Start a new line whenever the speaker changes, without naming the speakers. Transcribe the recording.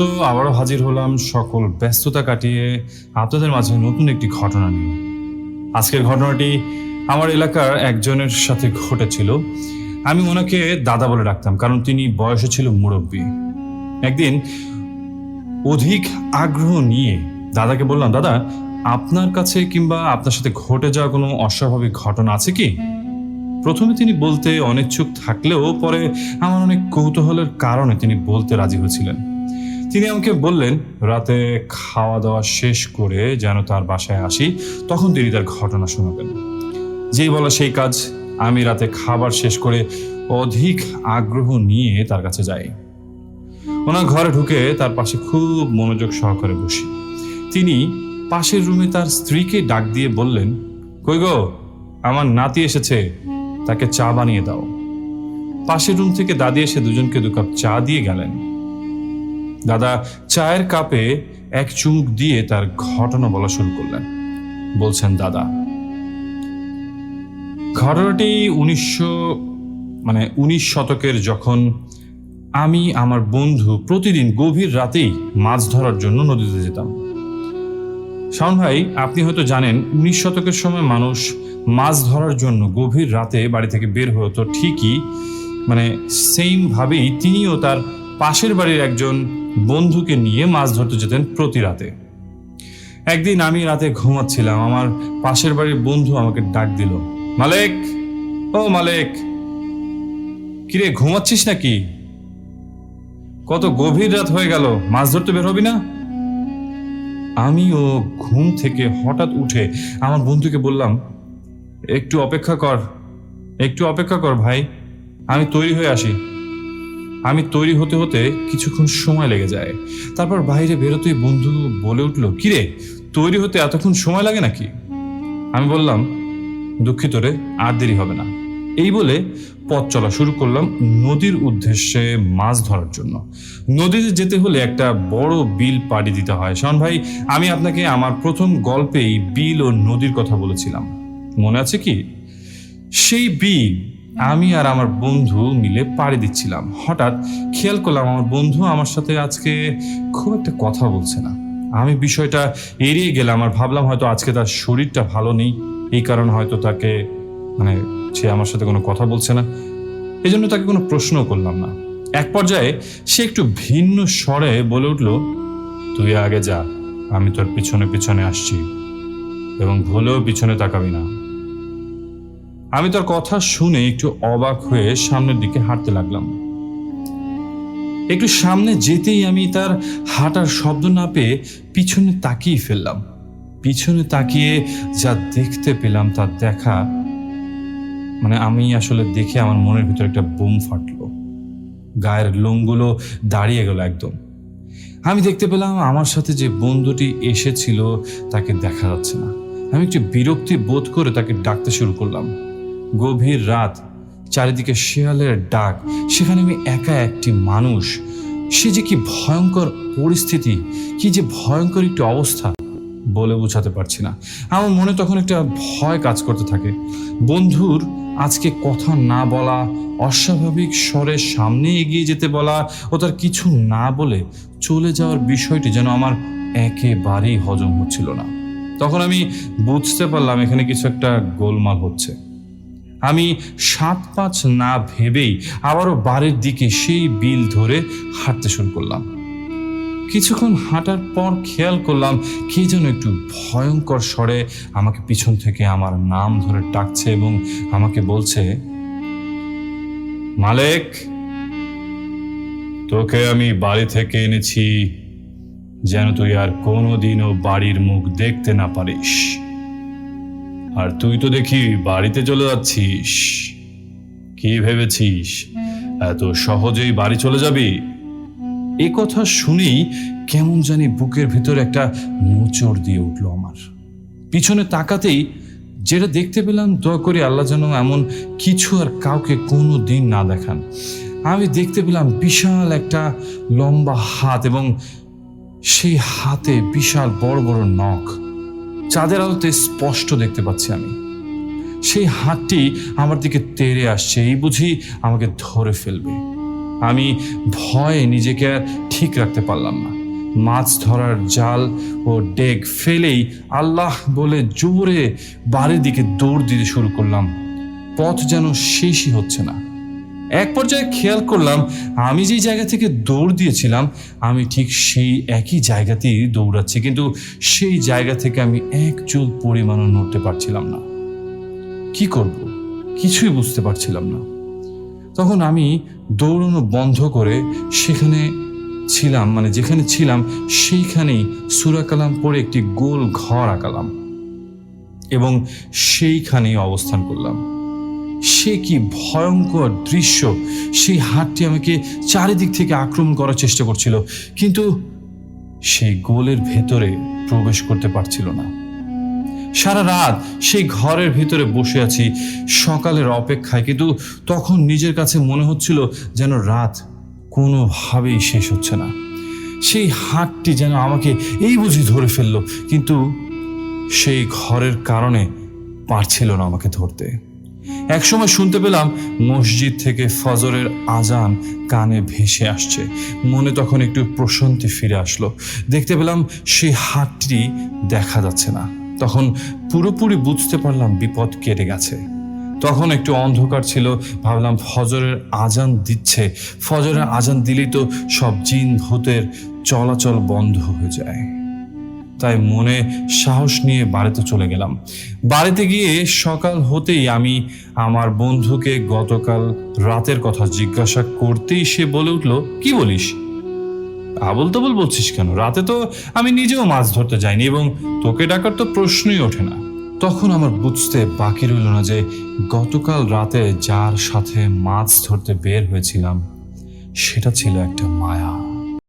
মতো আবারও হাজির হলাম সকল ব্যস্ততা কাটিয়ে আপনাদের মাঝে নতুন একটি ঘটনা নিয়ে। আজকের ঘটনাটি আমার এলাকার একজনের সাথে ঘটেছিল। আমি ওনাকে দাদা বলে ডাকতাম, কারণ তিনি বয়সে ছিল মুরব্বী। একদিন অধিক আগ্রহ নিয়ে দাদাকে বললাম, দাদা, আপনার কাছে কিংবা আপনার সাথে ঘটে যাওয়া কোনো অস্বাভাবিক ঘটনা আছে কি? প্রথমে তিনি বলতে অনিচ্ছুক থাকলেও পরে আমার অনেক কৌতূহলের কারণে তিনি বলতে রাজি হয়েছিলেন। তিনি আমাকে বললেন, রাতে খাওয়া দাওয়া শেষ করে যেন তার বাসায় আসি, তখন তিনি তার ঘটনা শোনাবেন। যেই বলা সেই কাজ, আমি রাতে খাবার শেষ করে অধিক আগ্রহ নিয়ে তার কাছে যাই। ওনার ঘরে ঢুকে তার পাশে খুব মনোযোগ সহকারে বসি। তিনি পাশের রুমে তার স্ত্রীকে ডাক দিয়ে বললেন, কই গো, আমার নাতি এসেছে, তাকে চা বানিয়ে দাও। পাশের রুম থেকে দাদি এসে দুজনকে দু কাপ চা দিয়ে গেলেন। দাদা চায়ের কাপে এক চুমুক দিয়ে তার ঘটনা বলা শুরু করলেন। বলছেন, দাদা, ঘটনাটি উনিশশো মানে উনিশ শতকের যখন আমি আমার বন্ধু প্রতিদিন গভীর রাতেই মাছ ধরার জন্য নদীতে যেতাম। শাওন ভাই, আপনি হয়তো জানেন, উনিশ শতকের সময় মানুষ মাছ ধরার জন্য গভীর রাতে বাড়ি থেকে বের হতো ঠিকই মানে সেইমভাবেই তিনিও তার পাশের বাড়ির একজন বন্ধুকে নিয়ে মাছ ধরতে যেতেন প্রতি রাতে। একদিন আমি রাতে ঘুমাচ্ছিলাম, আমার পাশের বাড়ির বন্ধু আমাকে ডাক দিল, মালেক, ও মালেক, কিরে ঘুমাচ্ছিস নাকি? কত গভীর রাত হয়ে গেল, মাছ ধরতে বের হবি না? আমিও ঘুম থেকে হঠাৎ উঠে আমার বন্ধুকে বললাম, একটু অপেক্ষা কর, একটু অপেক্ষা কর ভাই, আমি তৈরি হয়ে আসি। আমি তৈরি হতে হতে কিছুক্ষণ সময় লেগে যায়। তারপর বাইরে বেরোতেই বন্ধু বলে উঠল, কিরে, তৈরি হতে এতক্ষণ সময় লাগে নাকি? আমি বললাম, দুঃখিত রে, আর দেরি হবে না। এই বলে পথ চলা শুরু করলাম নদীর উদ্দেশ্যে মাছ ধরার জন্য। নদীতে যেতে হলে একটা বড় বিল পাড়ি দিতে হয়। শন ভাই, আমি আপনাকে আমার প্রথম গল্পেই বিল ও নদীর কথা বলেছিলাম। মনে আছে কি? সেই বিল আমি আর আমার বন্ধু মিলে পাড়ি দিচ্ছিলাম। হঠাৎ খেয়াল করলাম আমার বন্ধু আমার সাথে আজকে খুব একটা কথা বলছে না। আমি বিষয়টা এড়িয়ে গেলাম আর ভাবলাম হয়তো আজকে তার শরীরটা ভালো নেই। এই কারণে হয়তো তাকে মানে সে আমার সাথে কোনো কথা বলছে না। এই জন্য তাকে কোনো প্রশ্ন করলাম না। এক পর্যায়ে সে একটু ভিন্ন স্বরে বলে উঠল, তুই আগে যা, আমি তোর পিছনে পিছনে আসছি এবং ভুলেও পিছনে তাকাবি না। আমি তার কথা শুনে একটু অবাক হয়ে সামনের দিকে হাঁটতে লাগলাম। একটু সামনে যেতেই আমি তার হাঁটার শব্দ না পেয়ে পিছনে তাকিয়ে ফেললাম। পিছনে তাকিয়ে যা দেখতে পেলাম তা দেখা মানে আমি আসলে দেখে আমার মনের ভিতরে একটা বোম ফাটলো। গায়ের লোমগুলো দাঁড়িয়ে গেল একদম। আমি দেখতে পেলাম আমার সাথে যে বন্ধুটি এসেছিল তাকে দেখা যাচ্ছে না। আমি একটু বিরক্তি বোধ করে তাকে ডাকতে শুরু করলাম। গভীর রাত, চারিদিকে শেয়ালের ডাক, সেখানে আমি একা একটি মানুষ। সে যে কি ভয়ঙ্কর পরিস্থিতি, কি যে ভয়ঙ্কর একটি অবস্থা বলে বোঝাতে পারছি না। আমার মনে তখন একটা ভয় কাজ করতে থাকে। বন্ধুর আজকে কথা না বলা, অস্বাভাবিক স্বরে সামনে এগিয়ে যেতে বলা ও তার কিছু না বলে চলে যাওয়ার বিষয়টি যেন আমার একেবারেই হজম হচ্ছিল না। তখন আমি বুঝতে পারলাম এখানে কিছু একটা গোলমাল হচ্ছে। আমি সাত পাঁচ না ভেবেই আবারও বাড়ির দিকে সেই বিল ধরে হাঁটতে শুরু করলাম। কিছুক্ষণ হাঁটার পর খেয়াল করলাম কে যেন একটু ভয়ঙ্কর স্বরে আমাকে পিছন থেকে আমার নাম ধরে ডাকছে এবং আমাকে বলছে, মালেক, তোকে আমি বাড়ি থেকে এনেছি যেন তুই আর কোনোদিনও বাড়ির মুখ দেখতে না পারিস। আর তুই তো দেখি বাড়িতে চলে যাচ্ছিস। কি ভেবেছিস? এত সহজেই বাড়ি চলে যাবি? এ কথা শুনেই কেমন জানি বুকের ভিতর একটা মোচড় দিয়ে উঠল আমার। পিছনে তাকাতেই যেটা দেখতে পেলাম, দয়া করে আল্লাহ যেন এমন কিছু আর কাউকে কোনো দিন না দেখান। আমি দেখতে পেলাম বিশাল একটা লম্বা হাত এবং সেই হাতে বিশাল বড় বড় নখ। চাঁদের আলোতে স্পষ্ট দেখতে পাচ্ছি আমি। সেই হাতটি আমার দিকে তেড়ে আসছে, এই বুঝি আমাকে ধরে ফেলবে। আমি ভয়ে নিজেকে আর ঠিক রাখতে পারলাম না। মাছ ধরার জাল ও ডেক ফেলেই আল্লাহ বলে জোরে বাড়ির দিকে দৌড় দিতে শুরু করলাম। পথ যেন শেষই হচ্ছে না। এক পর্যায়ে খেয়াল করলাম, আমি যেই জায়গা থেকে দৌড় দিয়েছিলাম, আমি ঠিক সেই একই জায়গাতেই দৌড়াচ্ছি, কিন্তু সেই জায়গা থেকে আমি এক চুল পরিমাণও নড়তে পারছিলাম না। কি করব? কিছুই বুঝতে পারছিলাম না। তখন আমি দৌড়ানো বন্ধ করে সেখানে ছিলাম মানে যেখানে ছিলাম সেইখানেই সুরাকালাম পরে একটি গোল ঘর আঁকালাম এবং সেইখানেই অবস্থান করলাম। সে কি ভয়ঙ্কর দৃশ্য। সেই হাতটি আমাকে চারিদিক থেকে আক্রমণ করার চেষ্টা করছিল, কিন্তু সেই গোলের ভেতরে প্রবেশ করতে পারছিল না। সারা রাত সেই ঘরের ভিতরে বসে আছি, সকালের অপেক্ষায়, কিন্তু তখন নিজের কাছে মনে হচ্ছিল যেন রাত কোনোভাবেই শেষ হচ্ছে না। সেই হাতটি যেন আমাকে এই বুঝি ধরে ফেলল, কিন্তু সেই ঘরের কারণে পারছিল না আমাকে ধরতে। একসময় শুনতে পেলাম মসজিদ থেকে ফজরের আজান কানে ভেসে আসছে। মনে তখন একটু প্রশান্তি ফিরে আসলো। দেখতে পেলাম সেই হাতটি দেখা যাচ্ছে না। তখন পুরোপুরি বুঝতে পারলাম বিপদ কেটে গেছে। তখন একটু অন্ধকার ছিল। ভাবলাম ফজরের আজান দিচ্ছে। ফজরের আজান দিলেই তো সব জিন ভূতের চলাচল বন্ধ হয়ে যায়। তাই মনে সাহস নিয়ে বাড়িতে চলে গেলাম। বাড়িতে গিয়ে সকাল হতেই আমি আমার বন্ধুকে গতকাল রাতের কথা জিজ্ঞাসা করতেই সে বলে উঠল, কি বলিস? আবল তাবল বলছিস কেন? রাতে তো আমি নিজেও মাছ ধরতে যাইনি এবং তোকে ডাকার তো প্রশ্নই ওঠে না। তখন আমার বুঝতে বাকি রইল না যে গতকাল রাতে যার সাথে মাছ ধরতে বের হয়েছিলাম, সেটা ছিল একটা মায়া।